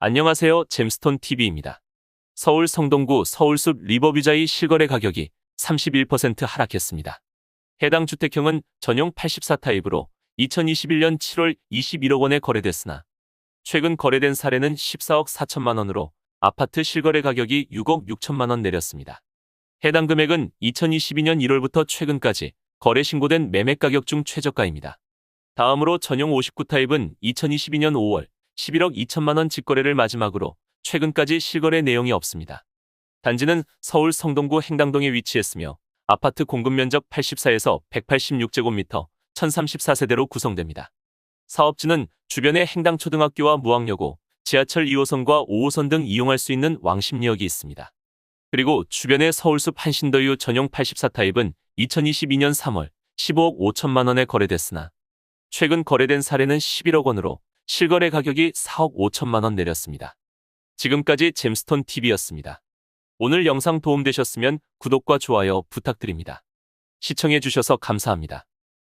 안녕하세요. 잼스톤 TV입니다. 서울 성동구 서울숲 리버뷰자의 실거래 가격이 31% 하락했습니다. 해당 주택형은 전용 84타입으로 2021년 7월 21억 원에 거래됐으나 최근 거래된 사례는 14억 4천만 원으로 아파트 실거래 가격이 6억 6천만 원 내렸습니다. 해당 금액은 2022년 1월부터 최근까지 거래 신고된 매매 가격 중 최저가입니다. 다음으로 전용 59타입은 2022년 5월 11억 2천만 원 직거래를 마지막으로 최근까지 실거래 내용이 없습니다. 단지는 서울 성동구 행당동에 위치했으며 아파트 공급 면적 84에서 186제곱미터 1034세대로 구성됩니다. 사업지는 주변에 행당초등학교와 무학여고, 지하철 2호선과 5호선 등 이용할 수 있는 왕십리역이 있습니다. 그리고 주변의 서울숲 한신더유 전용 84타입은 2022년 3월 15억 5천만 원에 거래됐으나 최근 거래된 사례는 11억 원으로 실거래 가격이 4억 5천만 원 내렸습니다. 지금까지 잼스톤 TV였습니다. 오늘 영상 도움되셨으면 구독과 좋아요 부탁드립니다. 시청해주셔서 감사합니다.